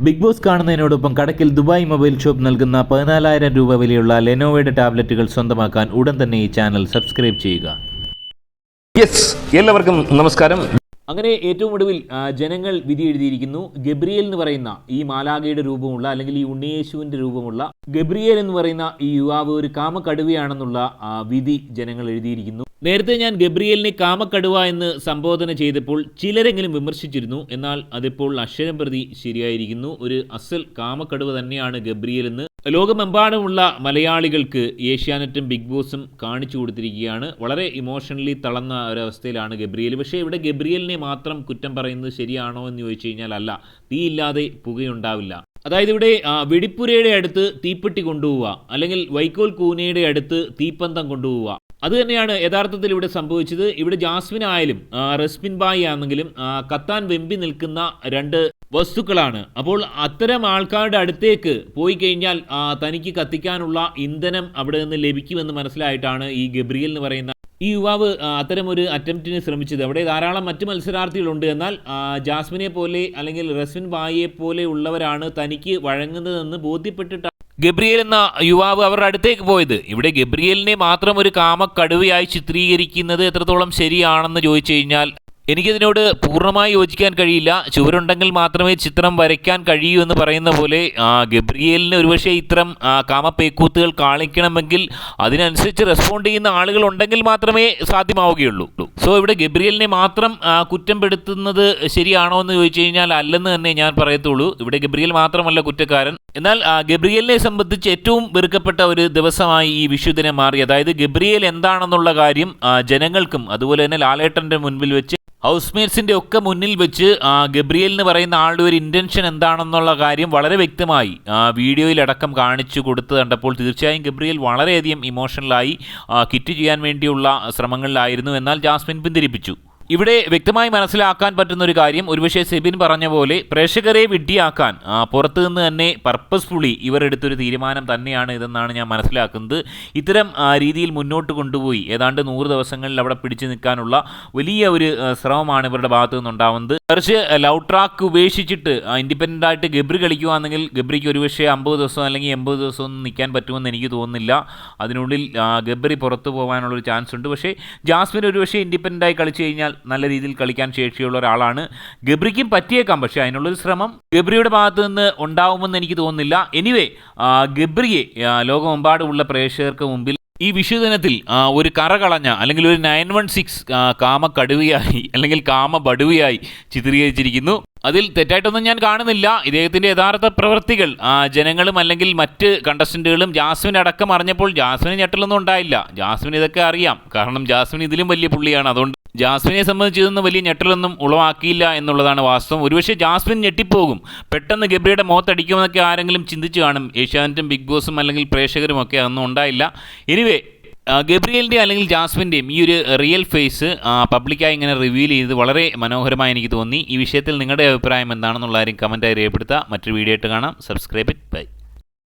Big boss കാണുന്നതിനോടൊപ്പം കടക്കിൽ Dubai mobile shop നൽകുന്ന പതിനാലായിരം രൂപ വിലയുള്ള ലെനോവയുടെ ടാബ്ലറ്റുകൾ സ്വന്തമാക്കാൻ ഉടൻ തന്നെ ഈ ചാനൽ സബ്സ്ക്രൈബ് ചെയ്യുക. യെസ് എല്ലാവർക്കും നമസ്കാരം. അങ്ങനെ ഏറ്റവും ഒടുവിൽ ജനങ്ങൾ വിധി എഴുതിയിരിക്കുന്നു. ഗബ്രിയേൽ എന്ന് പറയുന്ന ഈ മാലാഗയുടെ രൂപമുള്ള അല്ലെങ്കിൽ ഈ ഉണ്ണിയേശുവിന്റെ രൂപമുള്ള ഗബ്രിയേൽ എന്ന് പറയുന്ന ഈ യുവാവ് ഒരു കാമക്കടുവയാണെന്നുള്ള കടുവയാണെന്നുള്ള വിധി ജനങ്ങൾ എഴുതിയിരിക്കുന്നു. നേരത്തെ ഞാൻ ഗബ്രിയേലിനെ കാമക്കടുവ എന്ന് സംബോധന ചെയ്തപ്പോൾ ചിലരെങ്കിലും വിമർശിച്ചിരുന്നു. എന്നാൽ അതിപ്പോൾ അക്ഷരം പ്രതി ശരിയായിരിക്കുന്നു. ഒരു അസൽ കാമക്കടുവ തന്നെയാണ് ഗബ്രിയേൽ എന്ന്. ലോകമെമ്പാടുമുള്ള മലയാളികൾക്ക് ഏഷ്യാനെറ്റും ബിഗ് ബോസും കാണിച്ചു കൊടുത്തിരിക്കുകയാണ്. വളരെ ഇമോഷണലി തളർന്ന ഒരവസ്ഥയിലാണ് ഗബ്രിയേൽ. പക്ഷേ ഇവിടെ ഗബ്രിയേലിനെ മാത്രം കുറ്റം പറയുന്നത് ശരിയാണോ എന്ന് ചോദിച്ചു കഴിഞ്ഞാൽ അല്ല. തീയില്ലാതെ പുകയുണ്ടാവില്ല. അതായത് ഇവിടെ വെടിപ്പുരയുടെ അടുത്ത് തീപ്പെട്ടി കൊണ്ടുപോവുക അല്ലെങ്കിൽ വൈക്കോൽ കൂനയുടെ അടുത്ത് തീപ്പന്തം കൊണ്ടുപോവുക. അത് തന്നെയാണ് യഥാർത്ഥത്തിൽ ഇവിടെ സംഭവിച്ചത്. ഇവിടെ ജാസ്മിൻ ആയാലും റസ്മിൻ ബായി ആണെങ്കിലും കത്താൻ വെമ്പി നിൽക്കുന്ന രണ്ട് വസ്തുക്കളാണ്. അപ്പോൾ അത്തരം ആൾക്കാരുടെ അടുത്തേക്ക് പോയി കഴിഞ്ഞാൽ തനിക്ക് കത്തിക്കാനുള്ള ഇന്ധനം അവിടെ നിന്ന് ലഭിക്കുമെന്ന് മനസ്സിലായിട്ടാണ് ഈ ഗബ്രിയൽ എന്ന് പറയുന്ന ഈ യുവാവ് അത്തരം ഒരു അറ്റംപ്റ്റിന് ശ്രമിച്ചത്. അവിടെ ധാരാളം മറ്റ് മത്സരാർത്ഥികളുണ്ട്. എന്നാൽ ജാസ്മിനെ പോലെ അല്ലെങ്കിൽ റസ്മിൻ ബായിയെ പോലെ ഉള്ളവരാണ് തനിക്ക് വഴങ്ങുന്നതെന്ന് ബോധ്യപ്പെട്ടിട്ടാണ് ഗബ്രിയേൽ എന്ന യുവാവ് അവരുടെ അടുത്തേക്ക് പോയത്. ഇവിടെ ഗബ്രിയേലിനെ മാത്രം ഒരു കാമക്കടുവയായി ചിത്രീകരിക്കുന്നത് എത്രത്തോളം ശരിയാണെന്ന് ചോദിച്ചു കഴിഞ്ഞാൽ എനിക്കതിനോട് പൂർണമായി യോജിക്കാൻ കഴിയില്ല. ചുവരുണ്ടെങ്കിൽ മാത്രമേ ചിത്രം വരയ്ക്കാൻ കഴിയൂ എന്ന് പറയുന്ന പോലെ ഗബ്രിയേലിന് ഒരുപക്ഷെ ഇത്തരം കാമപ്പേക്കൂത്തുകൾ കാണിക്കണമെങ്കിൽ അതിനനുസരിച്ച് റെസ്പോണ്ട് ചെയ്യുന്ന ആളുകൾ ഉണ്ടെങ്കിൽ മാത്രമേ സാധ്യമാവുകയുള്ളൂ. സോ ഇവിടെ ഗബ്രിയേലിനെ മാത്രം കുറ്റം പെടുത്തുന്നത് ശരിയാണോ എന്ന് ചോദിച്ചു കഴിഞ്ഞാൽ അല്ലെന്ന് തന്നെ ഞാൻ പറയത്തുള്ളൂ. ഇവിടെ ഗബ്രിയേൽ മാത്രമല്ല കുറ്റക്കാരൻ. എന്നാൽ ഗബ്രിയേലിനെ സംബന്ധിച്ച് ഏറ്റവും വെറുക്കപ്പെട്ട ഒരു ദിവസമായി ഈ വിഷുദിനം മാറി. അതായത് ഗബ്രിയേൽ എന്താണെന്നുള്ള കാര്യം ജനങ്ങൾക്കും അതുപോലെ തന്നെ ലാലേട്ടന്റെ മുൻപിൽ വെച്ച് ഹൗസ്മേറ്റ്സിന്റെ ഒക്കെ മുന്നിൽ വെച്ച് ഗബ്രിയേൽ എന്ന് പറയുന്ന ആളുടെ ഒരു ഇന്റൻഷൻ എന്താണെന്നുള്ള കാര്യം വളരെ വ്യക്തമായി ആ, വീഡിയോയിലടക്കം കാണിച്ചു കൊടുത്ത് കണ്ടപ്പോൾ തീർച്ചയായും ഗബ്രിയേൽ വളരെയധികം ഇമോഷണലായി കിറ്റ് ചെയ്യാൻ വേണ്ടിയുള്ള ശ്രമങ്ങളിലായിരുന്നു. എന്നാൽ ജാസ്മിൻ പിന്തിരിപ്പിച്ചു. ഇവിടെ വ്യക്തമായി മനസ്സിലാക്കാൻ പറ്റുന്ന ഒരു കാര്യം ഒരുപക്ഷെ സെബിൻ പറഞ്ഞ പോലെ പ്രേക്ഷകരെ വിഡ്ഢിയാക്കാൻ പുറത്തു നിന്ന് തന്നെ പർപ്പസ്ഫുള്ളി ഇവർ എടുത്തൊരു തീരുമാനം തന്നെയാണ് ഇതെന്നാണ് ഞാൻ മനസ്സിലാക്കുന്നത്. ഇത്തരം രീതിയിൽ മുന്നോട്ട് കൊണ്ടുപോയി ഏതാണ്ട് നൂറ് ദിവസങ്ങളിൽ അവിടെ പിടിച്ചു നിൽക്കാനുള്ള വലിയ ഒരു ശ്രമമാണ് ഇവരുടെ ഭാഗത്തു നിന്നുണ്ടാവുന്നത്. കുറച്ച് ലവ് ട്രാക്ക് ഉപേക്ഷിച്ചിട്ട് ഇൻഡിപെൻഡന്റ് ആയിട്ട് ഗബ്രി കളിക്കുകയാണെങ്കിൽ ഗബ്രിക്ക് ഒരുപക്ഷെ അമ്പത് ദിവസം അല്ലെങ്കിൽ എൺപത് ദിവസം ഒന്നും നിൽക്കാൻ പറ്റുമെന്ന് എനിക്ക് തോന്നുന്നില്ല. അതിനുള്ളിൽ ഗബ്രി പുറത്തു പോകാനുള്ളൊരു ചാൻസ് ഉണ്ട് പക്ഷേ ജാസ്മിൻ ഒരുപക്ഷെ ഇൻഡിപെൻഡന്റ് ആയി കളിച്ചു കഴിഞ്ഞാൽ നല്ല രീതിയിൽ കളിക്കാൻ ശേഷിയുള്ള ഒരാളാണ്. ഗബ്രിക്കും പറ്റിയേക്കാം പക്ഷേ അതിനുള്ളൊരു ശ്രമം ഗബ്രിയുടെ ഭാഗത്തു നിന്ന് ഉണ്ടാവുമെന്ന് എനിക്ക് തോന്നുന്നില്ല. എനിവേ ഗബ്രിയെ ലോകമെമ്പാടുമുള്ള പ്രേക്ഷകർക്ക് മുമ്പിൽ ഈ വിഷുദിനത്തിൽ ഒരു കറ കളഞ്ഞ അല്ലെങ്കിൽ ഒരു നയൻ വൺ സിക്സ് കാമ കടുവയായി അല്ലെങ്കിൽ കാമ ബടുവയായി ചിത്രീകരിച്ചിരിക്കുന്നു. അതിൽ തെറ്റായിട്ടൊന്നും ഞാൻ കാണുന്നില്ല. ഇദ്ദേഹത്തിന്റെ യഥാർത്ഥ പ്രവൃത്തികൾ ജനങ്ങളും അല്ലെങ്കിൽ മറ്റ് കണ്ടസ്റ്റന്റുകളും ജാസ്മിൻ അടക്കം അറിഞ്ഞപ്പോൾ ജാസ്മിന് ഞെട്ടലൊന്നും ഉണ്ടായില്ല. ജാസ്മിൻ ഇതൊക്കെ അറിയാം. കാരണം ജാസ്മിൻ ഇതിലും വലിയ പുള്ളിയാണ്. അതുകൊണ്ട് ജാസ്മിനെ സംബന്ധിച്ച് ഇതൊന്നും വലിയ ഞെട്ടലൊന്നും ഉളവാക്കിയില്ല എന്നുള്ളതാണ് വാസ്തവം. ഒരുപക്ഷെ ജാസ്മിൻ ഞെട്ടിപ്പോകും. പെട്ടെന്ന് ഗബ്രിയുടെ മുഖത്തടിക്കുമെന്നൊക്കെ ആരെങ്കിലും ചിന്തിച്ചു കാണും. ഏഷ്യാനെറ്റും ബിഗ് ബോസും അല്ലെങ്കിൽ പ്രേക്ഷകരും ഒക്കെ അതൊന്നും ഉണ്ടായില്ല. എനിവേ ഗബ്രിയലിന്റെ അല്ലെങ്കിൽ ജാസ്മിന്റെയും ഈ ഒരു റിയൽ ഫേസ് പബ്ലിക്കായി ഇങ്ങനെ റിവീൽ ചെയ്ത് വളരെ മനോഹരമായി എനിക്ക് തോന്നി. ഈ വിഷയത്തിൽ നിങ്ങളുടെ അഭിപ്രായം എന്താണെന്നുള്ള കാര്യം കമന്റായി രേഖപ്പെടുത്തുക. മറ്റൊരു വീഡിയോ ആയിട്ട് കാണാം. Subscribe it. ബൈ.